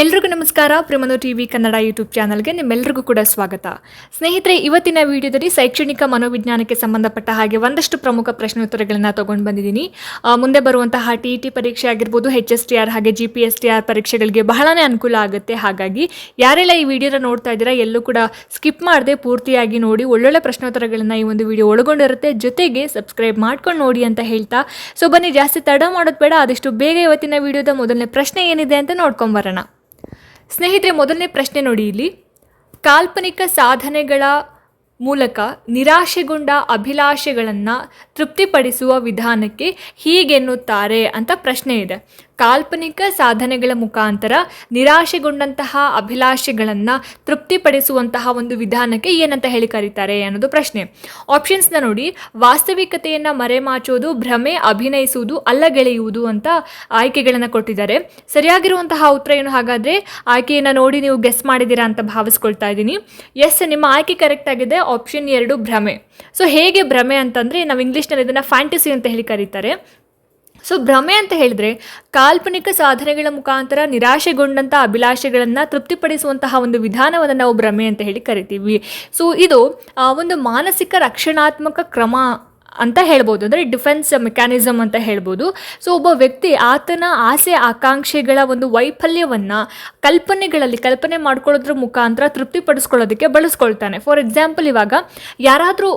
ಎಲ್ರಿಗೂ ನಮಸ್ಕಾರ. ಪ್ರೇಮನು TV Kannada YouTube ಚಾನಲ್ಗೆ ನಿಮ್ಮೆಲ್ಲರಿಗೂ ಕೂಡ ಸ್ವಾಗತ. ಸ್ನೇಹಿತರೆ, ಇವತ್ತಿನ ವಿಡಿಯೋದಲ್ಲಿ ಶೈಕ್ಷಣಿಕ ಮನೋವಿಜ್ಞಾನಕ್ಕೆ ಸಂಬಂಧಪಟ್ಟ ಹಾಗೆ ಒಂದಷ್ಟು ಪ್ರಮುಖ ಪ್ರಶ್ನೋತ್ತರಗಳನ್ನು ತೊಗೊಂಡು ಬಂದಿದ್ದೀನಿ. ಮುಂದೆ ಬರುವಂತಹ ಟಿ ಇ ಟಿ ಪರೀಕ್ಷೆ ಆಗಿರ್ಬೋದು ಎಚ್ ಎಸ್ ಟಿ ಆರ್ ಹಾಗೆ G P S T R ಪರೀಕ್ಷೆಗಳಿಗೆ ಬಹಳನೇ ಅನುಕೂಲ ಆಗುತ್ತೆ. ಹಾಗಾಗಿ ಯಾರೆಲ್ಲ ಈ ವಿಡಿಯೋನ ನೋಡ್ತಾ ಇದ್ದೀರಾ, ಎಲ್ಲೂ ಕೂಡ ಸ್ಕಿಪ್ ಮಾಡದೆ ಪೂರ್ತಿಯಾಗಿ ನೋಡಿ, ಒಳ್ಳೊಳ್ಳೆ ಪ್ರಶ್ನೋತ್ತರಗಳನ್ನು ಈ ಒಂದು ವಿಡಿಯೋ ಒಳಗೊಂಡಿರುತ್ತೆ. ಜೊತೆಗೆ ಸಬ್ಸ್ಕ್ರೈಬ್ ಮಾಡ್ಕೊಂಡು ನೋಡಿ ಅಂತ ಹೇಳ್ತಾ. ಸೊ, ಬನ್ನಿ, ಜಾಸ್ತಿ ತಡ ಮಾಡೋದು ಬೇಡ, ಆದಷ್ಟು ಬೇಗ ಇವತ್ತಿನ ವಿಡಿಯೋದ ಮೊದಲನೇ ಪ್ರಶ್ನೆ ಏನಿದೆ ಅಂತ ನೋಡ್ಕೊಂಬರೋಣ ಸ್ನೇಹಿತರೆ, ಮೊದಲನೇ ಪ್ರಶ್ನೆ ನೋಡಿ ಇಲ್ಲಿ. ಕಾಲ್ಪನಿಕ ಸಾಧನೆಗಳ ಮೂಲಕ ನಿರಾಶೆಗೊಂಡ ಅಭಿಲಾಷೆಗಳನ್ನು ತೃಪ್ತಿಪಡಿಸುವ ವಿಧಾನಕ್ಕೆ ಹೀಗೆನ್ನುತ್ತಾರೆ ಅಂತ ಪ್ರಶ್ನೆ ಇದೆ. ಕಾಲ್ಪನಿಕ ಸಾಧನೆಗಳ ಮುಖಾಂತರ ನಿರಾಶೆಗೊಂಡಂತಹ ಅಭಿಲಾಷೆಗಳನ್ನು ತೃಪ್ತಿಪಡಿಸುವಂತಹ ಒಂದು ವಿಧಾನಕ್ಕೆ ಏನಂತ ಹೇಳಿ ಕರೀತಾರೆ ಅನ್ನೋದು ಪ್ರಶ್ನೆ. ಆಪ್ಷನ್ಸ್ನ ನೋಡಿ, ವಾಸ್ತವಿಕತೆಯನ್ನು ಮರೆಮಾಚೋದು, ಭ್ರಮೆ ಅಭಿನಯಿಸುವುದು, ಅಲ್ಲಗೆಳೆಯುವುದು ಅಂತ ಆಯ್ಕೆಗಳನ್ನು ಕೊಟ್ಟಿದ್ದಾರೆ. ಸರಿಯಾಗಿರುವಂತಹ ಉತ್ತರ ಏನು ಹಾಗಾದರೆ, ಆಯ್ಕೆಯನ್ನು ನೋಡಿ ನೀವು ಗೆಸ್ ಮಾಡಿದ್ದೀರಾ ಅಂತ ಭಾವಿಸ್ಕೊಳ್ತಾ ಇದ್ದೀನಿ. ಎಸ್ ನಿಮ್ಮ ಆಯ್ಕೆ ಕರೆಕ್ಟ್ ಆಗಿದೆ. ಆಪ್ಷನ್ ಎರಡು, ಭ್ರಮೆ. ಸೊ ಹೇಗೆ ಭ್ರಮೆ ಅಂತಂದರೆ, ನಾವು ಇಂಗ್ಲೀಷ್ನಲ್ಲಿ ಇದನ್ನು ಫ್ಯಾಂಟಸಿ ಅಂತ ಹೇಳಿ ಕರೀತಾರೆ. ಸೊ ಭ್ರಮೆ ಅಂತ ಹೇಳಿದ್ರೆ ಕಾಲ್ಪನಿಕ ಸಾಧನೆಗಳ ಮುಖಾಂತರ ನಿರಾಶೆಗೊಂಡಂಥ ಅಭಿಲಾಷೆಗಳನ್ನು ತೃಪ್ತಿಪಡಿಸುವಂತಹ ಒಂದು ವಿಧಾನವನ್ನು ನಾವು ಭ್ರಮೆ ಅಂತ ಹೇಳಿ ಕರಿತೀವಿ. ಸೊ ಇದು ಒಂದು ಮಾನಸಿಕ ರಕ್ಷಣಾತ್ಮಕ ಕ್ರಮ ಅಂತ ಹೇಳ್ಬೋದು. ಅಂದರೆ ಡಿಫೆನ್ಸ್ ಮೆಕ್ಯಾನಿಸಮ್ ಅಂತ ಹೇಳ್ಬೋದು. ಸೊ ಒಬ್ಬ ವ್ಯಕ್ತಿ ಆತನ ಆಸೆ, ಆಕಾಂಕ್ಷೆಗಳ ಒಂದು ವೈಫಲ್ಯವನ್ನು ಕಲ್ಪನೆಗಳಲ್ಲಿ ಕಲ್ಪನೆ ಮಾಡ್ಕೊಳ್ಳೋದ್ರ ಮುಖಾಂತರ ತೃಪ್ತಿಪಡಿಸ್ಕೊಳ್ಳೋದಕ್ಕೆ ಬಳಸ್ಕೊಳ್ತಾನೆ. ಫಾರ್ ಎಕ್ಸಾಂಪಲ್ ಇವಾಗ ಯಾರಾದರೂ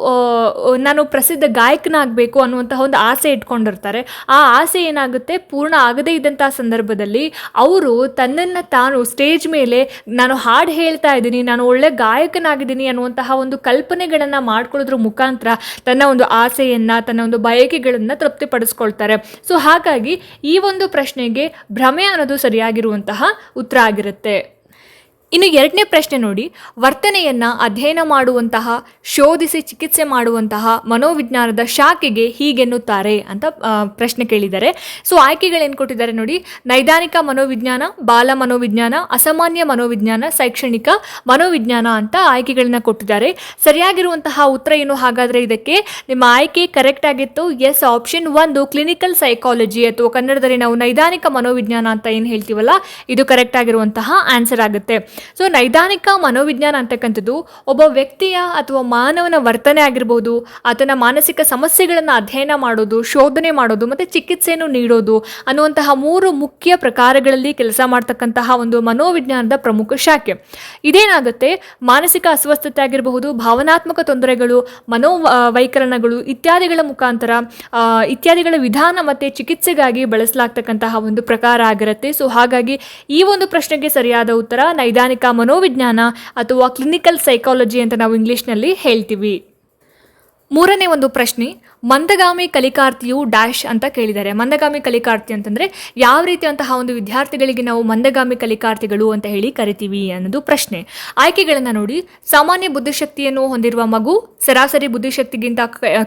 ನಾನು ಪ್ರಸಿದ್ಧ ಗಾಯಕನಾಗಬೇಕು ಅನ್ನುವಂತಹ ಒಂದು ಆಸೆ ಇಟ್ಕೊಂಡಿರ್ತಾರೆ. ಆ ಆಸೆ ಏನಾಗುತ್ತೆ? ಪೂರ್ಣ ಆಗದೇ ಇದ್ದಂಥ ಸಂದರ್ಭದಲ್ಲಿ ಅವರು ತನ್ನನ್ನು ತಾನು ಸ್ಟೇಜ್ ಮೇಲೆ ನಾನು ಹಾಡು ಹೇಳ್ತಾ ಇದ್ದೀನಿ, ನಾನು ಒಳ್ಳೆ ಗಾಯಕನಾಗಿದ್ದೀನಿ ಅನ್ನುವಂತಹ ಒಂದು ಕಲ್ಪನೆಗಳನ್ನು ಮಾಡ್ಕೊಳ್ಳೋದ್ರ ಮುಖಾಂತರ ತನ್ನ ಒಂದು ಆಸೆಯನ್ನು ತನ್ನ ಒಂದು ಬಯಕೆಗಳನ್ನು ತೃಪ್ತಿಪಡಿಸ್ಕೊಳ್ತಾರೆ. ಸೊ ಹಾಗಾಗಿ ಈ ಒಂದು ಪ್ರಶ್ನೆಗೆ ಭ್ರಮೆ ಅನ್ನೋದು ಸರಿಯಾಗಿರುವಂತಹ ಉತ್ತರ ಆಗಿರುತ್ತೆ. ಇನ್ನು ಎರಡನೇ ಪ್ರಶ್ನೆ ನೋಡಿ. ವರ್ತನೆಯನ್ನ ಅಧ್ಯಯನ ಮಾಡುವಂತಹ, ಶೋಧಿಸಿ ಚಿಕಿತ್ಸೆ ಮಾಡುವಂತಹ ಮನೋವಿಜ್ಞಾನದ ಶಾಖೆಗೆ ಹೀಗೆನ್ನುತ್ತಾರೆ ಅಂತ ಪ್ರಶ್ನೆ ಕೇಳಿದ್ದಾರೆ. ಸೊ ಆಯ್ಕೆಗಳೇನು ಕೊಟ್ಟಿದ್ದಾರೆ ನೋಡಿ. ನೈದಾನಿಕ ಮನೋವಿಜ್ಞಾನ, ಬಾಲ ಮನೋವಿಜ್ಞಾನ, ಅಸಾಮಾನ್ಯ ಮನೋವಿಜ್ಞಾನ, ಶೈಕ್ಷಣಿಕ ಮನೋವಿಜ್ಞಾನ ಅಂತ ಆಯ್ಕೆಗಳನ್ನ ಕೊಟ್ಟಿದ್ದಾರೆ. ಸರಿಯಾಗಿರುವಂತಹ ಉತ್ತರ ಏನು? ಹಾಗಾದರೆ ಇದಕ್ಕೆ ನಿಮ್ಮ ಆಯ್ಕೆ ಕರೆಕ್ಟ್ ಆಗಿತ್ತು. ಎಸ್ ಆಪ್ಷನ್ ಒಂದು ಕ್ಲಿನಿಕಲ್ ಸೈಕಾಲಜಿ ಅಥವಾ ಕನ್ನಡದಲ್ಲಿ ನಾವು ನೈದಾನಿಕ ಮನೋವಿಜ್ಞಾನ ಅಂತ ಏನು ಹೇಳ್ತೀವಲ್ಲ, ಇದು ಕರೆಕ್ಟ್ ಆಗಿರುವಂತಹ ಆನ್ಸರ್ ಆಗುತ್ತೆ. ಸೊ ನೈದಾನಿಕ ಮನೋವಿಜ್ಞಾನ ಅಂತಕ್ಕಂಥದ್ದು ಒಬ್ಬ ವ್ಯಕ್ತಿಯ ಅಥವಾ ಮಾನವನ ವರ್ತನೆ ಆಗಿರ್ಬೋದು, ಆತನ ಮಾನಸಿಕ ಸಮಸ್ಯೆಗಳನ್ನು ಅಧ್ಯಯನ ಮಾಡೋದು, ಶೋಧನೆ ಮಾಡೋದು, ಮತ್ತು ಚಿಕಿತ್ಸೆಯನ್ನು ನೀಡೋದು ಅನ್ನುವಂತಹ ಮೂರು ಮುಖ್ಯ ಪ್ರಕಾರಗಳಲ್ಲಿ ಕೆಲಸ ಮಾಡ್ತಕ್ಕಂತಹ ಒಂದು ಮನೋವಿಜ್ಞಾನದ ಪ್ರಮುಖ ಶಾಖೆ. ಇದೇನಾಗುತ್ತೆ? ಮಾನಸಿಕ ಅಸ್ವಸ್ಥತೆ ಆಗಿರಬಹುದು, ಭಾವನಾತ್ಮಕ ತೊಂದರೆಗಳು ಮನೋ ವೈಕರಣಗಳು ಇತ್ಯಾದಿಗಳ ಮುಖಾಂತರ ಇತ್ಯಾದಿಗಳ ವಿಧಾನ ಮತ್ತು ಚಿಕಿತ್ಸೆಗಾಗಿ ಬಳಸಲಾಗ್ತಕ್ಕಂತಹ ಒಂದು ಪ್ರಕಾರ ಆಗಿರುತ್ತೆ. ಸೊ ಹಾಗಾಗಿ ಈ ಒಂದು ಪ್ರಶ್ನೆಗೆ ಸರಿಯಾದ ಉತ್ತರ ನೈದಾನಿಕ ಮನೋವಿಜ್ಞಾನ ಅಥವಾ ಕ್ಲಿನಿಕಲ್ ಸೈಕಾಲಜಿ ಅಂತ ನಾವು ಇಂಗ್ಲೀಷ್ನಲ್ಲಿ ಹೇಳ್ತೀವಿ. ಮೂರನೇ ಒಂದು ಪ್ರಶ್ನೆ, ಮಂದಗಾಮಿ ಕಲಿಕಾರ್ಥಿಯು ಡ್ಯಾಶ್ ಅಂತ ಕೇಳಿದ್ದಾರೆ. ಮಂದಗಾಮಿ ಕಲಿಕಾರ್ಥಿ ಅಂತಂದರೆ ಯಾವ ರೀತಿಯಂತಹ ಒಂದು ವಿದ್ಯಾರ್ಥಿಗಳಿಗೆ ನಾವು ಮಂದಗಾಮಿ ಕಲಿಕಾರ್ಥಿಗಳು ಅಂತ ಹೇಳಿ ಕರಿತೀವಿ ಅನ್ನೋದು ಪ್ರಶ್ನೆ. ಆಯ್ಕೆಗಳನ್ನು ನೋಡಿ, ಸಾಮಾನ್ಯ ಬುದ್ಧಿಶಕ್ತಿಯನ್ನು ಹೊಂದಿರುವ ಮಗು ಸರಾಸರಿ ಬುದ್ಧಿಶಕ್ತಿಗಿಂತ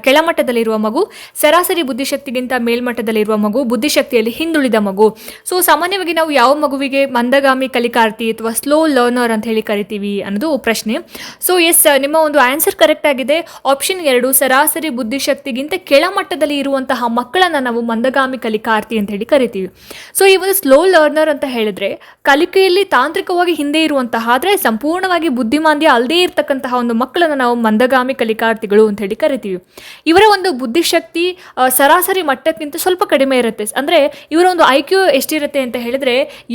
ಕೆಳಮಟ್ಟದಲ್ಲಿರುವ ಮಗು ಸರಾಸರಿ ಬುದ್ಧಿಶಕ್ತಿಗಿಂತ ಮೇಲ್ಮಟ್ಟದಲ್ಲಿರುವ ಮಗು ಬುದ್ಧಿಶಕ್ತಿಯಲ್ಲಿ ಹಿಂದುಳಿದ ಮಗು. ಸೊ ಸಾಮಾನ್ಯವಾಗಿ ನಾವು ಯಾವ ಮಗುವಿಗೆ ಮಂದಗಾಮಿ ಕಲಿಕಾರ್ಥಿ ಅಥವಾ ಸ್ಲೋ ಲರ್ನರ್ ಅಂತ ಹೇಳಿ ಕರಿತೀವಿ ಅನ್ನೋದು ಪ್ರಶ್ನೆ. ಸೊ ಎಸ್ ನಿಮ್ಮ ಒಂದು ಆನ್ಸರ್ ಕರೆಕ್ಟ್ ಆಗಿದೆ. ಆಪ್ಷನ್ ಎರಡು ಸರಾಸರಿ ಬುದ್ಧಿಶಕ್ತಿಗಿಂತ ಕೆಳಮಟ್ಟದಲ್ಲಿ ಇರುವಂತಹ ಮಕ್ಕಳನ್ನು ನಾವು ಮಂದಗಾಮಿ ಕಲಿಕಾರ್ಥಿ ಅಂತ ಹೇಳಿ ಕರಿತೀವಿ. ಸೊ ಈ ಒಂದು ಸ್ಲೋ ಲರ್ನರ್ ಅಂತ ಹೇಳಿದ್ರೆ ಕಲಿಕೆಯಲ್ಲಿ ತಾಂತ್ರಿಕವಾಗಿ ಹಿಂದೆ ಇರುವಂತಹ, ಆದರೆ ಸಂಪೂರ್ಣವಾಗಿ ಬುದ್ಧಿಮಾಂದ್ಯ ಅಲ್ಲದೇ ಇರತಕ್ಕಂತಹ ಒಂದು ಮಕ್ಕಳನ್ನು ನಾವು ಮಂದಗಾಮಿ ಕಲಿಕಾರ್ಥಿಗಳು ಅಂತ ಹೇಳಿ ಕರಿತೀವಿ. ಇವರ ಒಂದು ಬುದ್ಧಿಶಕ್ತಿ ಸರಾಸರಿ ಮಟ್ಟಕ್ಕಿಂತ ಸ್ವಲ್ಪ ಕಡಿಮೆ ಇರುತ್ತೆ. ಅಂದರೆ ಇವರ ಒಂದು ಐ ಕ್ಯೂ ಎಷ್ಟಿರುತ್ತೆ ಅಂತ ಹೇಳಿದ್ರೆ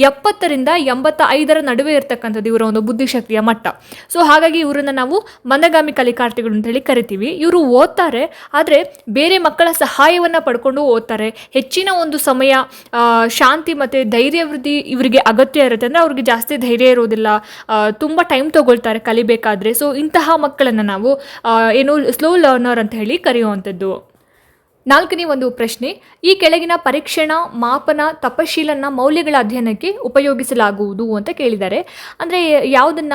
ಎಪ್ಪತ್ತರಿಂದ ಎಂಬತ್ತ ಐದರ ನಡುವೆ ಇರತಕ್ಕಂಥದ್ದು ಇವರ ಒಂದು ಬುದ್ಧಿಶಕ್ತಿಯ ಮಟ್ಟ. ಸೊ ಹಾಗಾಗಿ ಇವರನ್ನು ನಾವು ಮಂದಗಾಮಿ ಕಲಿಕಾರ್ಥಿಗಳು ಅಂತ ಹೇಳಿ ಕರಿತೀವಿ. ಇವರು ಓದ್ತಾರೆ, ಆದರೆ ಬೇರೆ ಮಕ್ಕಳ ಸಹಾಯವನ್ನು ಪಡ್ಕೊಂಡು ಓದ್ತಾರೆ. ಹೆಚ್ಚಿನ ಒಂದು ಸಮಯ ಶಾಂತಿ ಮತ್ತು ಧೈರ್ಯ ವೃದ್ಧಿ ಇವರಿಗೆ ಅಗತ್ಯ ಇರುತ್ತೆ. ಅಂದರೆ ಅವ್ರಿಗೆ ಜಾಸ್ತಿ ಧೈರ್ಯ ಇರೋದಿಲ್ಲ. ತುಂಬ ಟೈಮ್ ತೊಗೊಳ್ತಾರೆ ಕಲಿಬೇಕಾದ್ರೆ. ಸೊ ಇಂತಹ ಮಕ್ಕಳನ್ನು ನಾವು ಏನು ಸ್ಲೋ ಲರ್ನರ್ ಅಂತ ಹೇಳಿ ಕರೆಯುವಂಥದ್ದು. ನಾಲ್ಕನೇ ಒಂದು ಪ್ರಶ್ನೆ, ಈ ಕೆಳಗಿನ ಪರೀಕ್ಷಣ, ಮಾಪನ, ತಪಶೀಲನ ಮೌಲ್ಯಗಳ ಅಧ್ಯಯನಕ್ಕೆ ಉಪಯೋಗಿಸಲಾಗುವುದು ಅಂತ ಕೇಳಿದ್ದಾರೆ. ಅಂದರೆ ಯಾವುದನ್ನ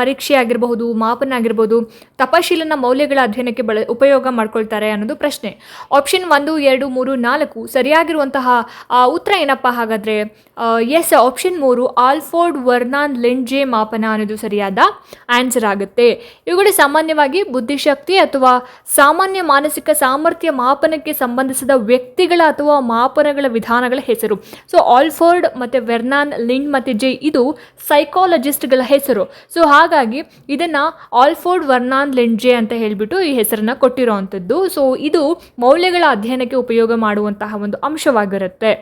ಪರೀಕ್ಷೆ ಆಗಿರಬಹುದು, ಮಾಪನ ಆಗಿರ್ಬೋದು ತಪಶೀಲನ ಮೌಲ್ಯಗಳ ಅಧ್ಯಯನಕ್ಕೆ ಬಳ, ಉಪಯೋಗ ಮಾಡ್ಕೊಳ್ತಾರೆ ಅನ್ನೋದು ಪ್ರಶ್ನೆ. ಆಪ್ಷನ್ ಒಂದು, ಎರಡು, ಮೂರು, ನಾಲ್ಕು ಸರಿಯಾಗಿರುವಂತಹ ಉತ್ತರ ಏನಪ್ಪ ಹಾಗಾದರೆ ಎಸ್ ಆಪ್ಷನ್ ಮೂರು, ಆಲ್ಫೋರ್ಡ್, ವರ್ನಾನ್ ಲೆಂಜೆ ಮಾಪನ ಅನ್ನೋದು ಸರಿಯಾದ ಆನ್ಸರ್ ಆಗುತ್ತೆ. ಇವುಗಳು ಸಾಮಾನ್ಯವಾಗಿ ಬುದ್ಧಿಶಕ್ತಿ ಅಥವಾ ಸಾಮಾನ್ಯ ಮಾನಸಿಕ ಸಾಮರ್ಥ್ಯ ಮಾಪನಕ್ಕೆ ಅಧ್ಯಯನಕ್ಕೆ ಸಂಬಂಧಿಸಿದ ವ್ಯಕ್ತಿಗಳ ಅಥವಾ ಮಾಪನಗಳ ವಿಧಾನಗಳ ಹೆಸರು. ಸೊ ಆಲ್ಫೋರ್ಡ್ ಮತ್ತು ವೆರ್ನಾನ್ ಲಿಂಡ್ ಮತ್ತು ಜೆ, ಇದು ಸೈಕಾಲಜಿಸ್ಟ್ಗಳ ಹೆಸರು. ಸೊ ಹಾಗಾಗಿ ಇದನ್ನು ಆಲ್ಫೋರ್ಡ್, ವರ್ನಾನ್, ಲಿಂಡ್, ಜೆ ಅಂತ ಹೇಳಿಬಿಟ್ಟು ಈ ಹೆಸರನ್ನು ಕೊಟ್ಟಿರೋವಂಥದ್ದು ಸೊ ಇದು ಮೌಲ್ಯಗಳ ಅಧ್ಯಯನಕ್ಕೆ ಉಪಯೋಗ ಮಾಡುವಂತಹ ಒಂದು ಅಂಶವಾಗಿರುತ್ತೆ.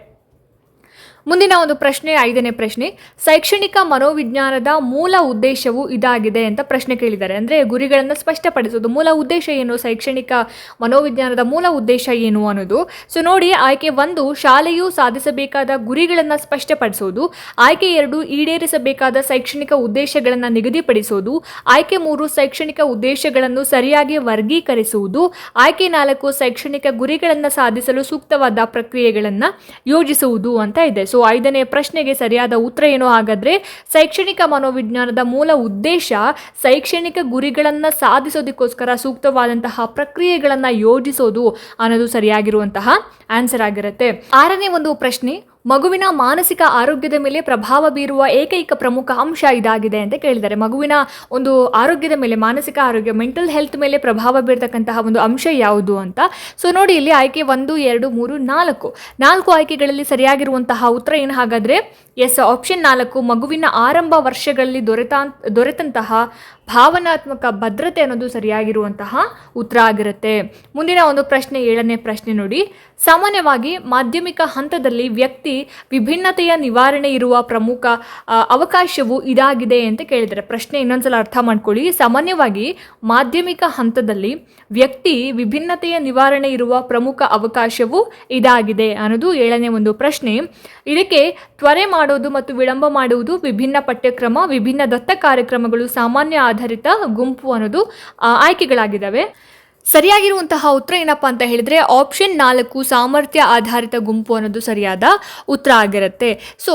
ಮುಂದಿನ ಒಂದು ಪ್ರಶ್ನೆ, ಐದನೇ ಪ್ರಶ್ನೆ. ಶೈಕ್ಷಣಿಕ ಮನೋವಿಜ್ಞಾನದ ಮೂಲ ಉದ್ದೇಶವು ಇದಾಗಿದೆ ಅಂತ ಪ್ರಶ್ನೆ ಕೇಳಿದ್ದಾರೆ. ಅಂದರೆ ಗುರಿಗಳನ್ನು ಸ್ಪಷ್ಟಪಡಿಸೋದು. ಮೂಲ ಉದ್ದೇಶ ಏನು? ಶೈಕ್ಷಣಿಕ ಮನೋವಿಜ್ಞಾನದ ಮೂಲ ಉದ್ದೇಶ ಏನು ಅನ್ನೋದು. ಸೊ ನೋಡಿ, ಆಯ್ಕೆ ಒಂದು, ಶಾಲೆಯು ಸಾಧಿಸಬೇಕಾದ ಗುರಿಗಳನ್ನು ಸ್ಪಷ್ಟಪಡಿಸೋದು. ಆಯ್ಕೆ ಎರಡು, ಈಡೇರಿಸಬೇಕಾದ ಶೈಕ್ಷಣಿಕ ಉದ್ದೇಶಗಳನ್ನು ನಿಗದಿಪಡಿಸೋದು. ಆಯ್ಕೆ ಮೂರು, ಶೈಕ್ಷಣಿಕ ಉದ್ದೇಶಗಳನ್ನು ಸರಿಯಾಗಿ ವರ್ಗೀಕರಿಸುವುದು. ಆಯ್ಕೆ ನಾಲ್ಕು, ಶೈಕ್ಷಣಿಕ ಗುರಿಗಳನ್ನು ಸಾಧಿಸಲು ಸೂಕ್ತವಾದ ಪ್ರಕ್ರಿಯೆಗಳನ್ನು ಯೋಜಿಸುವುದು ಅಂತ ಇದೆ. ಸೊ ಐದನೇ ಪ್ರಶ್ನೆಗೆ ಸರಿಯಾದ ಉತ್ತರ ಏನು ಹಾಗಾದ್ರೆ ಶೈಕ್ಷಣಿಕ ಮನೋವಿಜ್ಞಾನದ ಮೂಲ ಉದ್ದೇಶ ಶೈಕ್ಷಣಿಕ ಗುರಿಗಳನ್ನು ಸಾಧಿಸೋದಕ್ಕೋಸ್ಕರ ಸೂಕ್ತವಾದಂತಹ ಪ್ರಕ್ರಿಯೆಗಳನ್ನು ಯೋಜಿಸೋದು ಅನ್ನೋದು ಸರಿಯಾಗಿರುವಂತಹ ಆನ್ಸರ್ ಆಗಿರುತ್ತೆ. ಆರನೇ ಒಂದು ಪ್ರಶ್ನೆ ಮಗುವಿನ ಮಾನಸಿಕ ಆರೋಗ್ಯದ ಮೇಲೆ ಪ್ರಭಾವ ಬೀರುವ ಏಕೈಕ ಪ್ರಮುಖ ಅಂಶ ಇದಾಗಿದೆ ಅಂತ ಕೇಳಿದ್ದಾರೆ. ಮಗುವಿನ ಒಂದು ಆರೋಗ್ಯದ ಮೇಲೆ, ಮಾನಸಿಕ ಆರೋಗ್ಯ ಮೆಂಟಲ್ ಹೆಲ್ತ್ ಮೇಲೆ ಪ್ರಭಾವ ಬೀರ್ತಕ್ಕಂತಹ ಒಂದು ಅಂಶ ಯಾವುದು ಅಂತ. ಸೊ ನೋಡಿ ಇಲ್ಲಿ ಆಯ್ಕೆ ಒಂದು, ಎರಡು, ಮೂರು, ನಾಲ್ಕು. ನಾಲ್ಕು ಆಯ್ಕೆಗಳಲ್ಲಿ ಸರಿಯಾಗಿರುವಂತಹ ಉತ್ತರ ಏನು? ಹಾಗಾದರೆ ಎಸ್ ಆಪ್ಷನ್ ನಾಲ್ಕು, ಮಗುವಿನ ಆರಂಭ ವರ್ಷಗಳಲ್ಲಿ ದೊರೆತ, ದೊರೆತಂತಹ ಭಾವನಾತ್ಮಕ ಭದ್ರತೆ ಅನ್ನೋದು ಸರಿಯಾಗಿರುವಂತಹ ಉತ್ತರ ಆಗಿರುತ್ತೆ. ಮುಂದಿನ ಒಂದು ಪ್ರಶ್ನೆ, ಏಳನೇ ಪ್ರಶ್ನೆ ನೋಡಿ. ಸಾಮಾನ್ಯವಾಗಿ ಮಾಧ್ಯಮಿಕ ಹಂತದಲ್ಲಿ ವ್ಯಕ್ತಿ ವಿಭಿನ್ನತೆಯ ನಿವಾರಣೆ ಇರುವ ಪ್ರಮುಖ ಅವಕಾಶವು ಇದಾಗಿದೆ ಅಂತ ಕೇಳಿದರೆ ಪ್ರಶ್ನೆ ಇನ್ನೊಂದ್ಸಲ ಅರ್ಥ ಮಾಡ್ಕೊಳ್ಳಿ. ಸಾಮಾನ್ಯವಾಗಿ ಮಾಧ್ಯಮಿಕ ಹಂತದಲ್ಲಿ ವ್ಯಕ್ತಿ ವಿಭಿನ್ನತೆಯ ನಿವಾರಣೆ ಇರುವ ಪ್ರಮುಖ ಅವಕಾಶವು ಇದಾಗಿದೆ ಅನ್ನೋದು ಏಳನೇ ಒಂದು ಪ್ರಶ್ನೆ. ಇದಕ್ಕೆ ತ್ವರೆ ಮಾಡೋದು ಮತ್ತು ವಿಳಂಬ ಮಾಡುವುದು ವಿಭಿನ್ನ ಪಠ್ಯಕ್ರಮ, ವಿಭಿನ್ನ ದತ್ತ ಕಾರ್ಯಕ್ರಮಗಳು ಸಾಮಾನ್ಯ ಆಧಾರಿತ ಗುಂಪು ಅನ್ನೋದು ಆಯ್ಕೆಗಳಾಗಿದ್ದಾವೆ. ಸರಿಯಾಗಿರುವಂತಹ ಉತ್ತರ ಏನಪ್ಪ ಅಂತ ಹೇಳಿದ್ರೆ ಆಪ್ಷನ್ ನಾಲ್ಕು ಸಾಮರ್ಥ್ಯ ಆಧಾರಿತ ಗುಂಪು ಅನ್ನೋದು ಸರಿಯಾದ ಉತ್ತರ ಆಗಿರುತ್ತೆ. ಸೊ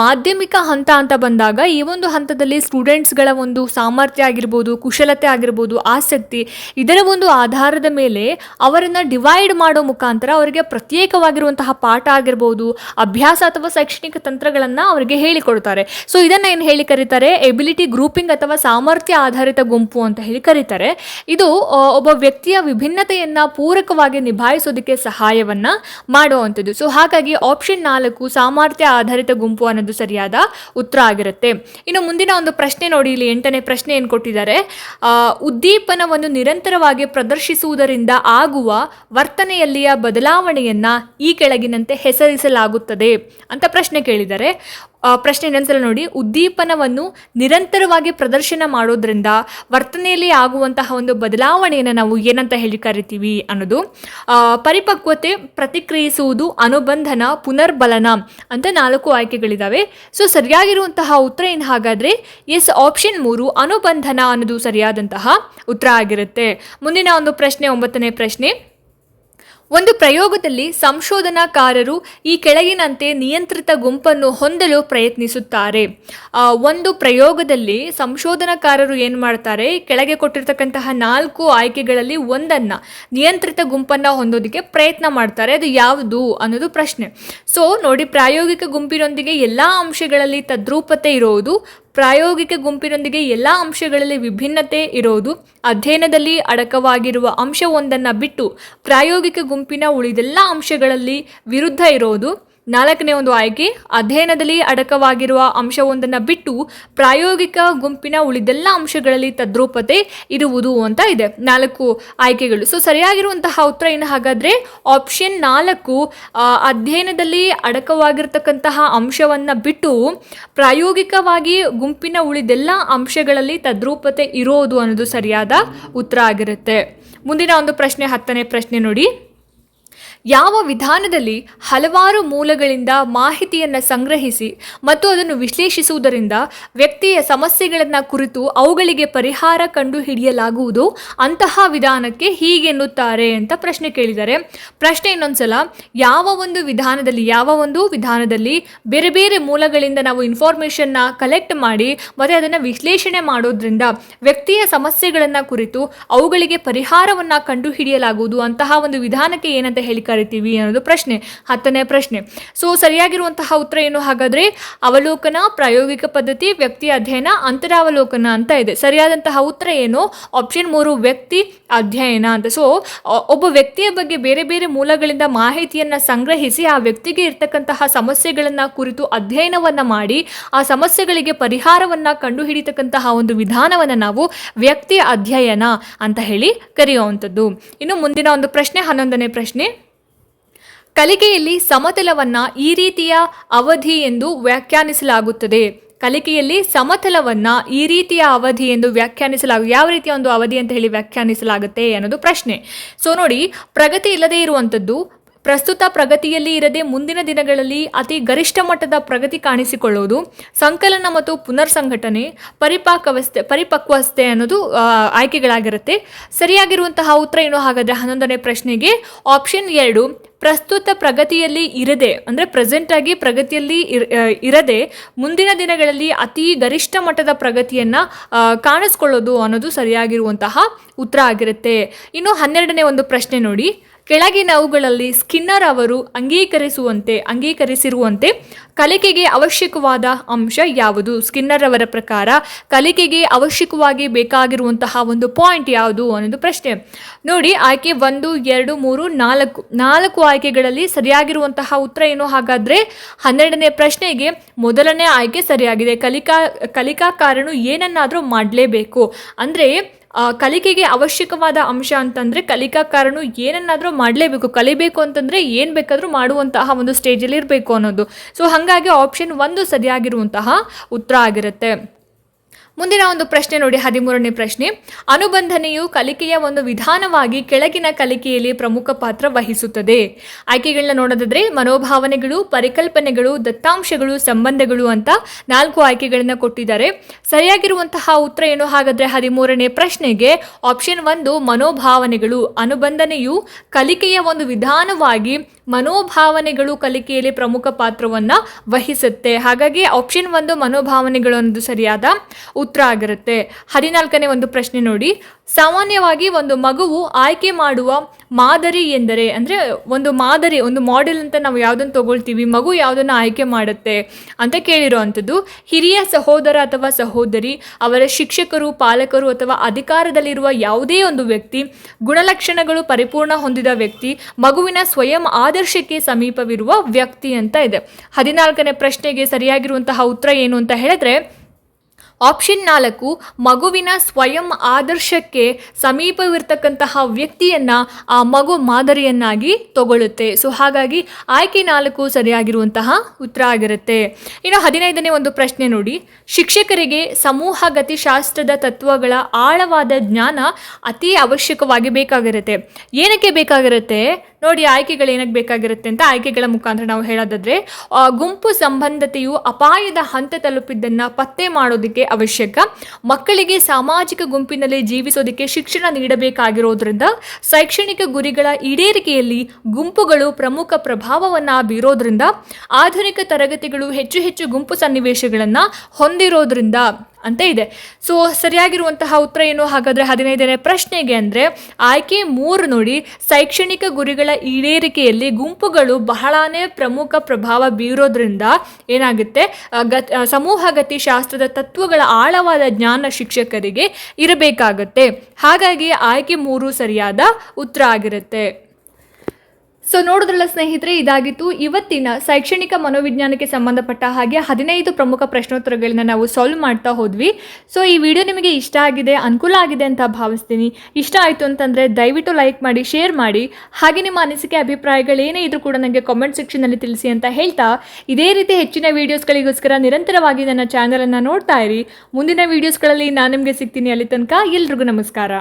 ಮಾಧ್ಯಮಿಕ ಹಂತ ಅಂತ ಬಂದಾಗ ಈ ಒಂದು ಹಂತದಲ್ಲಿ ಸ್ಟೂಡೆಂಟ್ಸ್ಗಳ ಒಂದು ಸಾಮರ್ಥ್ಯ ಆಗಿರ್ಬೋದು, ಕುಶಲತೆ ಆಗಿರ್ಬೋದು, ಆಸಕ್ತಿ ಇದರ ಒಂದು ಆಧಾರದ ಮೇಲೆ ಅವರನ್ನು ಡಿವೈಡ್ ಮಾಡೋ ಮುಖಾಂತರ ಅವರಿಗೆ ಪ್ರತ್ಯೇಕವಾಗಿರುವಂತಹ ಪಾಠ ಆಗಿರ್ಬೋದು, ಅಭ್ಯಾಸ ಅಥವಾ ಶೈಕ್ಷಣಿಕ ತಂತ್ರಗಳನ್ನು ಅವರಿಗೆ ಹೇಳಿಕೊಡ್ತಾರೆ. ಸೊ ಇದನ್ನು ಏನು ಹೇಳಿ ಕರೀತಾರೆ? ಎಬಿಲಿಟಿ ಗ್ರೂಪಿಂಗ್ ಅಥವಾ ಸಾಮರ್ಥ್ಯ ಆಧಾರಿತ ಗುಂಪು ಅಂತ ಹೇಳಿ ಕರೀತಾರೆ. ಇದು ಒಬ್ಬ ಒಬ್ಬ ವ್ಯಕ್ತಿಯ ವಿಭಿನ್ನತೆಯನ್ನ ಪೂರಕವಾಗಿ ನಿಭಾಯಿಸೋದಕ್ಕೆ ಸಹಾಯವನ್ನ ಮಾಡುವಂಥದ್ದು ಸೊ ಹಾಗಾಗಿ ಆಪ್ಷನ್ ನಾಲ್ಕು ಸಾಮರ್ಥ್ಯ ಆಧಾರಿತ ಗುಂಪು ಅನ್ನೋದು ಸರಿಯಾದ ಉತ್ತರ ಆಗಿರುತ್ತೆ. ಇನ್ನು ಮುಂದಿನ ಒಂದು ಪ್ರಶ್ನೆ ನೋಡಿ ಇಲ್ಲಿ ಎಂಟನೇ ಪ್ರಶ್ನೆ ಏನು ಕೊಟ್ಟಿದ್ದಾರೆ? ಉದ್ದೀಪನವನ್ನು ನಿರಂತರವಾಗಿ ಪ್ರದರ್ಶಿಸುವುದರಿಂದ ಆಗುವ ವರ್ತನೆಯಲ್ಲಿಯ ಬದಲಾವಣೆಯನ್ನು ಈ ಕೆಳಗಿನಂತೆ ಹೆಸರಿಸಲಾಗುತ್ತದೆ ಅಂತ ಪ್ರಶ್ನೆ ಕೇಳಿದ್ದಾರೆ. ಆ, ಪ್ರಶ್ನೆ ಇನ್ನೊಂದ್ಸಲ ನೋಡಿ. ಉದ್ದೀಪನವನ್ನು ನಿರಂತರವಾಗಿ ಪ್ರದರ್ಶನ ಮಾಡೋದ್ರಿಂದ ವರ್ತನೆಯಲ್ಲಿ ಆಗುವಂತಹ ಒಂದು ಬದಲಾವಣೆಯನ್ನು ನಾವು ಏನಂತ ಹೇಳಿ ಕರಿತೀವಿ ಅನ್ನೋದು. ಪರಿಪಕ್ವತೆ ಪ್ರತಿಕ್ರಿಯಿಸುವುದು ಅನುಬಂಧನ, ಪುನರ್ಬಲನ ಅಂತ ನಾಲ್ಕು ಆಯ್ಕೆಗಳಿದ್ದಾವೆ ಸೊ, ಸರಿಯಾಗಿರುವಂತಹ ಉತ್ತರ ಏನು ಹಾಗಾದರೆ, ಎಸ್, ಆಪ್ಷನ್ ಮೂರು, ಅನುಬಂಧನ ಅನ್ನೋದು ಸರಿಯಾದಂತಹ ಉತ್ತರ ಆಗಿರುತ್ತೆ. ಮುಂದಿನ ಒಂದು ಪ್ರಶ್ನೆ, ಒಂಬತ್ತನೇ ಪ್ರಶ್ನೆ. ಒಂದು ಪ್ರಯೋಗದಲ್ಲಿ ಸಂಶೋಧನಾಕಾರರು ಈ ಕೆಳಗಿನಂತೆ ನಿಯಂತ್ರಿತ ಗುಂಪನ್ನು ಹೊಂದಲು ಪ್ರಯತ್ನಿಸುತ್ತಾರೆ. ಒಂದು ಪ್ರಯೋಗದಲ್ಲಿ ಸಂಶೋಧನಾಕಾರರು ಏನು ಮಾಡ್ತಾರೆ? ಕೆಳಗೆ ಕೊಟ್ಟಿರ್ತಕ್ಕಂತಹ ನಾಲ್ಕು ಆಯ್ಕೆಗಳಲ್ಲಿ ಒಂದನ್ನು ನಿಯಂತ್ರಿತ ಗುಂಪನ್ನು ಹೊಂದೋದಕ್ಕೆ ಪ್ರಯತ್ನ ಮಾಡ್ತಾರೆ. ಅದು ಯಾವುದು ಅನ್ನೋದು ಪ್ರಶ್ನೆ. ಸೊ ನೋಡಿ, ಪ್ರಾಯೋಗಿಕ ಗುಂಪಿನೊಂದಿಗೆ ಎಲ್ಲ ಅಂಶಗಳಲ್ಲಿ ತದ್ರೂಪತೆ ಇರೋದು ಪ್ರಾಯೋಗಿಕ ಗುಂಪಿನೊಂದಿಗೆ ಎಲ್ಲ ಅಂಶಗಳಲ್ಲಿ ವಿಭಿನ್ನತೆ ಇರೋದು ಅಧ್ಯಯನದಲ್ಲಿ ಅಡಕವಾಗಿರುವ ಅಂಶವೊಂದನ್ನು ಬಿಟ್ಟು ಪ್ರಾಯೋಗಿಕ ಗುಂಪಿನ ಉಳಿದೆಲ್ಲ ಅಂಶಗಳಲ್ಲಿ ವಿರುದ್ಧ ಇರೋದು ನಾಲ್ಕನೇ ಒಂದು ಆಯ್ಕೆ, ಅಧ್ಯಯನದಲ್ಲಿ ಅಡಕವಾಗಿರುವ ಅಂಶವೊಂದನ್ನು ಬಿಟ್ಟು ಪ್ರಾಯೋಗಿಕ ಗುಂಪಿನ ಉಳಿದೆಲ್ಲ ಅಂಶಗಳಲ್ಲಿ ತದ್ರೂಪತೆ ಇರುವುದು ಅಂತ ಇದೆ. ನಾಲ್ಕು ಆಯ್ಕೆಗಳು. ಸೊ ಸರಿಯಾಗಿರುವಂತಹ ಉತ್ತರ ಏನು? ಹಾಗಾದರೆ ಆಪ್ಷನ್ ನಾಲ್ಕು ಅಧ್ಯಯನದಲ್ಲಿ ಅಡಕವಾಗಿರ್ತಕ್ಕಂತಹ ಅಂಶವನ್ನು ಬಿಟ್ಟು ಪ್ರಾಯೋಗಿಕವಾಗಿ ಗುಂಪಿನ ಉಳಿದೆಲ್ಲ ಅಂಶಗಳಲ್ಲಿ ತದ್ರೂಪತೆ ಇರೋದು ಅನ್ನೋದು ಸರಿಯಾದ ಉತ್ತರ ಆಗಿರುತ್ತೆ. ಮುಂದಿನ ಒಂದು ಪ್ರಶ್ನೆ, ಹತ್ತನೇ ಪ್ರಶ್ನೆ ನೋಡಿ. ಯಾವ ವಿಧಾನದಲ್ಲಿ ಹಲವಾರು ಮೂಲಗಳಿಂದ ಮಾಹಿತಿಯನ್ನು ಸಂಗ್ರಹಿಸಿ ಮತ್ತು ಅದನ್ನು ವಿಶ್ಲೇಷಿಸುವುದರಿಂದ ವ್ಯಕ್ತಿಯ ಸಮಸ್ಯೆಗಳನ್ನು ಕುರಿತು ಅವುಗಳಿಗೆ ಪರಿಹಾರ ಕಂಡುಹಿಡಿಯಲಾಗುವುದು? ಅಂತಹ ವಿಧಾನಕ್ಕೆ ಹೀಗೆನ್ನುತ್ತಾರೆ ಅಂತ ಪ್ರಶ್ನೆ ಕೇಳಿದ್ದಾರೆ ಪ್ರಶ್ನೆ ಇನ್ನೊಂದ್ಸಲ, ಯಾವ ಒಂದು ವಿಧಾನದಲ್ಲಿ, ಯಾವ ಒಂದು ವಿಧಾನದಲ್ಲಿ ಬೇರೆ ಬೇರೆ ಮೂಲಗಳಿಂದ ನಾವು ಇನ್ಫಾರ್ಮೇಷನ್ನ ಕಲೆಕ್ಟ್ ಮಾಡಿ ಮತ್ತು ಅದನ್ನು ವಿಶ್ಲೇಷಣೆ ಮಾಡೋದ್ರಿಂದ ವ್ಯಕ್ತಿಯ ಸಮಸ್ಯೆಗಳನ್ನು ಕುರಿತು ಅವುಗಳಿಗೆ ಪರಿಹಾರವನ್ನು ಕಂಡುಹಿಡಿಯಲಾಗುವುದು? ಅಂತಹ ಒಂದು ವಿಧಾನಕ್ಕೆ ಏನಂತ ಹೇಳಿ ಕರಿತೀವಿ ಅನ್ನೋದು ಪ್ರಶ್ನೆ, ಹತ್ತನೇ ಪ್ರಶ್ನೆ. ಸೊ ಸರಿಯಾಗಿರುವಂತಹ ಉತ್ತರ ಏನು ಹಾಗಾದರೆ, ಅವಲೋಕನ ಪ್ರಾಯೋಗಿಕ ಪದ್ಧತಿ, ವ್ಯಕ್ತಿ ಅಧ್ಯಯನ, ಅಂತರಾವಲೋಕನ ಅಂತ ಇದೆ. ಸರಿಯಾದಂತಹ ಉತ್ತರ ಏನು? ಆಪ್ಷನ್ ಮೂರು, ವ್ಯಕ್ತಿ ಅಧ್ಯಯನ ಅಂತ. ಸೊ ಒಬ್ಬ ವ್ಯಕ್ತಿಯ ಬಗ್ಗೆ ಬೇರೆ ಬೇರೆ ಮೂಲಗಳಿಂದ ಮಾಹಿತಿಯನ್ನು ಸಂಗ್ರಹಿಸಿ ಆ ವ್ಯಕ್ತಿಗೆ ಇರ್ತಕ್ಕಂತಹ ಸಮಸ್ಯೆಗಳನ್ನು ಕುರಿತು ಅಧ್ಯಯನವನ್ನು ಮಾಡಿ, ಆ ಸಮಸ್ಯೆಗಳಿಗೆ ಪರಿಹಾರವನ್ನು ಕಂಡುಹಿಡಿತಕ್ಕಂತಹ ಒಂದು ವಿಧಾನವನ್ನು ನಾವು ವ್ಯಕ್ತಿ ಅಧ್ಯಯನ ಅಂತ ಹೇಳಿ ಕರೆಯುವಂಥದ್ದು. ಇನ್ನು ಮುಂದಿನ ಒಂದು ಪ್ರಶ್ನೆ, ಹನ್ನೊಂದನೇ ಪ್ರಶ್ನೆ. ಕಲಿಕೆಯಲ್ಲಿ ಸಮತಲವನ್ನು ಈ ರೀತಿಯ ಅವಧಿ ಎಂದು ವ್ಯಾಖ್ಯಾನಿಸಲಾಗುತ್ತದೆ. ಕಲಿಕೆಯಲ್ಲಿ ಸಮತಲವನ್ನು ಈ ರೀತಿಯ ಅವಧಿ ಎಂದು ವ್ಯಾಖ್ಯಾನಿಸಲಾಗ, ಯಾವ ರೀತಿಯ ಒಂದು ಅವಧಿ ಅಂತ ಹೇಳಿ ವ್ಯಾಖ್ಯಾನಿಸಲಾಗುತ್ತೆ ಅನ್ನೋದು ಪ್ರಶ್ನೆ. ಸೊ ನೋಡಿ, ಪ್ರಗತಿ ಇಲ್ಲದೇ ಇರುವಂಥದ್ದು ಪ್ರಸ್ತುತ ಪ್ರಗತಿಯಲ್ಲಿ ಇರದೆ ಮುಂದಿನ ದಿನಗಳಲ್ಲಿ ಅತಿ ಗರಿಷ್ಠ ಮಟ್ಟದ ಪ್ರಗತಿ ಕಾಣಿಸಿಕೊಳ್ಳುವುದು ಸಂಕಲನ ಮತ್ತು ಪುನರ್ ಸಂಘಟನೆ ಪರಿಪಾಕವಸ್ಥೆ, ಪರಿಪಕ್ವಸ್ಥೆ ಅನ್ನೋದು ಆಯ್ಕೆಗಳಾಗಿರುತ್ತೆ. ಸರಿಯಾಗಿರುವಂತಹ ಉತ್ತರ ಏನು ಹಾಗಾದರೆ ಹನ್ನೊಂದನೇ ಪ್ರಶ್ನೆಗೆ ಆಪ್ಷನ್ ಎರಡು ಪ್ರಸ್ತುತ ಪ್ರಗತಿಯಲ್ಲಿ ಇರದೆ, ಅಂದರೆ ಪ್ರೆಸೆಂಟ್ ಆಗಿ ಪ್ರಗತಿಯಲ್ಲಿ ಇರದೆ ಮುಂದಿನ ದಿನಗಳಲ್ಲಿ ಅತಿ ಗರಿಷ್ಠ ಮಟ್ಟದ ಪ್ರಗತಿಯನ್ನು ಕಾಣಿಸ್ಕೊಳ್ಳೋದು ಅನ್ನೋದು ಸರಿಯಾಗಿರುವಂತಹ ಉತ್ತರ ಆಗಿರುತ್ತೆ. ಇನ್ನು ಹನ್ನೆರಡನೇ ಒಂದು ಪ್ರಶ್ನೆ ನೋಡಿ. ಕೆಳಗಿನವುಗಳಲ್ಲಿ ಸ್ಕಿನ್ನರ್ ಅವರು ಅಂಗೀಕರಿಸುವಂತೆ, ಅಂಗೀಕರಿಸಿರುವಂತೆ ಕಲಿಕೆಗೆ ಅವಶ್ಯಕವಾದ ಅಂಶ ಯಾವುದು? ಸ್ಕಿನ್ನರ್ ಅವರ ಪ್ರಕಾರ ಕಲಿಕೆಗೆ ಅವಶ್ಯಕವಾಗಿ ಬೇಕಾಗಿರುವಂತಹ ಒಂದು ಪಾಯಿಂಟ್ ಯಾವುದು ಅನ್ನೋದು ಪ್ರಶ್ನೆ. ನೋಡಿ, ಆಯ್ಕೆ ಒಂದು, ಎರಡು, ಮೂರು, ನಾಲ್ಕು ನಾಲ್ಕು ಆಯ್ಕೆಗಳಲ್ಲಿ ಸರಿಯಾಗಿರುವಂತಹ ಉತ್ತರ ಏನು? ಹಾಗಾದರೆ ಹನ್ನೆರಡನೇ ಪ್ರಶ್ನೆಗೆ ಮೊದಲನೇ ಆಯ್ಕೆ ಸರಿಯಾಗಿದೆ. ಕಲಿಕಾ ಕಲಿಕಾ ಕಾರಣ ಏನನ್ನಾದರೂ ಮಾಡಲೇಬೇಕು. ಅಂದರೆ ಕಲಿಕೆಗೆ ಅವಶ್ಯಕವಾದ ಅಂಶ ಅಂತಂದರೆ ಕಲಿಕಾಕಾರನು ಏನನ್ನಾದರೂ ಮಾಡಲೇಬೇಕು. ಕಲಿಬೇಕು ಅಂತಂದರೆ ಏನು ಬೇಕಾದರೂ ಮಾಡುವಂತಹ ಒಂದು ಸ್ಟೇಜಲ್ಲಿ ಇರಬೇಕು ಅನ್ನೋದು. ಸೊ ಹಾಗಾಗಿ ಆಪ್ಷನ್ ಒಂದು ಸರಿಯಾಗಿರುವಂತಹ ಉತ್ತರ ಆಗಿರುತ್ತೆ. ಮುಂದಿನ ಒಂದು ಪ್ರಶ್ನೆ ನೋಡಿ, ಹದಿಮೂರನೇ ಪ್ರಶ್ನೆ. ಅನುಬಂಧನೆಯು ಕಲಿಕೆಯ ಒಂದು ವಿಧಾನವಾಗಿ ಕೆಳಗಿನ ಕಲಿಕೆಯಲ್ಲಿ ಪ್ರಮುಖ ಪಾತ್ರ ವಹಿಸುತ್ತದೆ. ಆಯ್ಕೆಗಳನ್ನ ನೋಡೋದಾದ್ರೆ ಮನೋಭಾವನೆಗಳು, ಪರಿಕಲ್ಪನೆಗಳು, ದತ್ತಾಂಶಗಳು, ಸಂಬಂಧಗಳು ಅಂತ ನಾಲ್ಕು ಆಯ್ಕೆಗಳನ್ನ ಕೊಟ್ಟಿದ್ದಾರೆ. ಸರಿಯಾಗಿರುವಂತಹ ಉತ್ತರ ಏನು? ಹಾಗಾದ್ರೆ ಹದಿಮೂರನೇ ಪ್ರಶ್ನೆಗೆ ಆಪ್ಷನ್ ಒಂದು ಮನೋಭಾವನೆಗಳು. ಅನುಬಂಧನೆಯು ಕಲಿಕೆಯ ಒಂದು ವಿಧಾನವಾಗಿ ಮನೋಭಾವನೆಗಳು ಕಲಿಕೆಯಲ್ಲಿ ಪ್ರಮುಖ ಪಾತ್ರವನ್ನು ವಹಿಸುತ್ತೆ. ಹಾಗಾಗಿ ಆಪ್ಷನ್ ಒಂದು ಮನೋಭಾವನೆಗಳು ಅನ್ನೋದು ಸರಿಯಾದ ಉತ್ತರ ಆಗಿರುತ್ತೆ. ಹದಿನಾಲ್ಕನೇ ಒಂದು ಪ್ರಶ್ನೆ ನೋಡಿ. ಸಾಮಾನ್ಯವಾಗಿ ಒಂದು ಮಗುವು ಆಯ್ಕೆ ಮಾಡುವ ಮಾದರಿ ಎಂದರೆ, ಅಂದರೆ ಒಂದು ಮಾದರಿ, ಒಂದು ಮಾಡೆಲ್ ಅಂತ ನಾವು ಯಾವುದನ್ನು ತಗೊಳ್ತೀವಿ, ಮಗು ಯಾವುದನ್ನು ಆಯ್ಕೆ ಮಾಡುತ್ತೆ ಅಂತ ಕೇಳಿರೋ ಅಂಥದ್ದು ಹಿರಿಯ ಸಹೋದರ ಅಥವಾ ಸಹೋದರಿ, ಅವರ ಶಿಕ್ಷಕರು, ಪಾಲಕರು ಅಥವಾ ಅಧಿಕಾರದಲ್ಲಿರುವ ಯಾವುದೇ ಒಂದು ವ್ಯಕ್ತಿ, ಗುಣಲಕ್ಷಣಗಳು ಪರಿಪೂರ್ಣ ಹೊಂದಿದ ವ್ಯಕ್ತಿ, ಮಗುವಿನ ಸ್ವಯಂ ಆದರ್ಶಕ್ಕೆ ಸಮೀಪವಿರುವ ವ್ಯಕ್ತಿ ಅಂತ ಇದೆ. ಹದಿನಾಲ್ಕನೇ ಪ್ರಶ್ನೆಗೆ ಸರಿಯಾಗಿರುವಂತಹ ಉತ್ತರ ಏನು ಅಂತ ಹೇಳಿದ್ರೆ ಆಪ್ಷನ್ ನಾಲ್ಕು, ಮಗುವಿನ ಸ್ವಯಂ ಆದರ್ಶಕ್ಕೆ ಸಮೀಪವಿರ್ತಕ್ಕಂತಹ ವ್ಯಕ್ತಿಯನ್ನ ಆ ಮಗು ಮಾದರಿಯನ್ನಾಗಿ ತಗೊಳ್ಳುತ್ತೆ. ಸೊ ಹಾಗಾಗಿ ಆಯ್ಕೆ ನಾಲ್ಕು ಸರಿಯಾಗಿರುವಂತಹ ಉತ್ತರ ಆಗಿರುತ್ತೆ. ಇನ್ನು ಹದಿನೈದನೇ ಒಂದು ಪ್ರಶ್ನೆ ನೋಡಿ. ಶಿಕ್ಷಕರಿಗೆ ಸಮೂಹ ಗತಿಶಾಸ್ತ್ರದ ತತ್ವಗಳ ಆಳವಾದ ಜ್ಞಾನ ಅತಿ ಅವಶ್ಯಕವಾಗಿ ಬೇಕಾಗಿರುತ್ತೆ. ಏನಕ್ಕೆ ಬೇಕಾಗಿರುತ್ತೆ? ನೋಡಿ, ಆಯ್ಕೆಗಳು ಏನಕ್ಕೆ ಬೇಕಾಗಿರುತ್ತೆ ಅಂತ ಆಯ್ಕೆಗಳ ಮುಖಾಂತರ ನಾವು ಹೇಳೋದಾದ್ರೆ ಗುಂಪು ಸಂಬಂಧತೆಯು ಅಪಾಯದ ಹಂತ ತಲುಪಿದ್ದನ್ನು ಪತ್ತೆ ಮಾಡೋದಕ್ಕೆ ಅವಶ್ಯಕ. ಮಕ್ಕಳಿಗೆ ಸಾಮಾಜಿಕ ಗುಂಪಿನಲ್ಲಿ ಜೀವಿಸೋದಕ್ಕೆ ಶಿಕ್ಷಣ ನೀಡಬೇಕಾಗಿರೋದ್ರಿಂದ ಶೈಕ್ಷಣಿಕ ಗುರಿಗಳ ಈಡೇರಿಕೆಯಲ್ಲಿ ಗುಂಪುಗಳು ಪ್ರಮುಖ ಪ್ರಭಾವವನ್ನು ಬೀರೋದ್ರಿಂದ ಆಧುನಿಕ ತರಗತಿಗಳು ಹೆಚ್ಚು ಹೆಚ್ಚು ಗುಂಪು ಸನ್ನಿವೇಶಗಳನ್ನು ಹೊಂದಿರೋದ್ರಿಂದ ಅಂತ ಇದೆ. ಸೊ ಸರಿಯಾಗಿರುವಂತಹ ಉತ್ತರ ಏನು? ಹಾಗಾದರೆ ಹದಿನೈದನೇ ಪ್ರಶ್ನೆಗೆ ಅಂದರೆ, ಆಯ್ಕೆ ಮೂರು ನೋಡಿ, ಶೈಕ್ಷಣಿಕ ಗುರಿಗಳ ಈಡೇರಿಕೆಯಲ್ಲಿ ಗುಂಪುಗಳು ಬಹಳನೇ ಪ್ರಮುಖ ಪ್ರಭಾವ ಬೀರೋದ್ರಿಂದ ಏನಾಗುತ್ತೆ? ಗತ್ ಶಾಸ್ತ್ರದ ಸಮೂಹ ಗತಿಶಾಸ್ತ್ರದ ತತ್ವಗಳ ಆಳವಾದ ಜ್ಞಾನ ಶಿಕ್ಷಕರಿಗೆ ಇರಬೇಕಾಗತ್ತೆ. ಹಾಗಾಗಿ ಆಯ್ಕೆ ಮೂರು ಸರಿಯಾದ ಉತ್ತರ ಆಗಿರುತ್ತೆ. ಸೊ ನೋಡಿದ್ರಲ್ಲ ಸ್ನೇಹಿತರೆ, ಇದಾಗಿತ್ತು ಇವತ್ತಿನ ಶೈಕ್ಷಣಿಕ ಮನೋವಿಜ್ಞಾನಕ್ಕೆ ಸಂಬಂಧಪಟ್ಟ ಹಾಗೆ ಹದಿನೈದು ಪ್ರಮುಖ ಪ್ರಶ್ನೋತ್ತರಗಳನ್ನ ನಾವು ಸಾಲ್ವ್ ಮಾಡ್ತಾ ಹೋದ್ವಿ. ಸೊ ಈ ವಿಡಿಯೋ ನಿಮಗೆ ಇಷ್ಟ ಆಗಿದೆ, ಅನುಕೂಲ ಆಗಿದೆ ಅಂತ ಭಾವಿಸ್ತೀನಿ. ಇಷ್ಟ ಆಯಿತು ಅಂತಂದರೆ ದಯವಿಟ್ಟು ಲೈಕ್ ಮಾಡಿ ಶೇರ್ ಮಾಡಿ. ಹಾಗೆ ನಿಮ್ಮ ಅನಿಸಿಕೆ ಅಭಿಪ್ರಾಯಗಳೇನೇ ಇದ್ರೂ ಕೂಡ ನನಗೆ ಕಾಮೆಂಟ್ ಸೆಕ್ಷನಲ್ಲಿ ತಿಳಿಸಿ ಅಂತ ಹೇಳ್ತಾ, ಇದೇ ರೀತಿ ಹೆಚ್ಚಿನ ವೀಡಿಯೋಸ್ಗಳಿಗೋಸ್ಕರ ನಿರಂತರವಾಗಿ ನನ್ನ ಚಾನಲನ್ನು ನೋಡ್ತಾ ಇರಿ. ಮುಂದಿನ ವೀಡಿಯೋಸ್ಗಳಲ್ಲಿ ನಾನು ನಿಮಗೆ ಸಿಗ್ತೀನಿ ಅಲ್ಲಿ ತನಕ. ಎಲ್ರಿಗೂ ನಮಸ್ಕಾರ.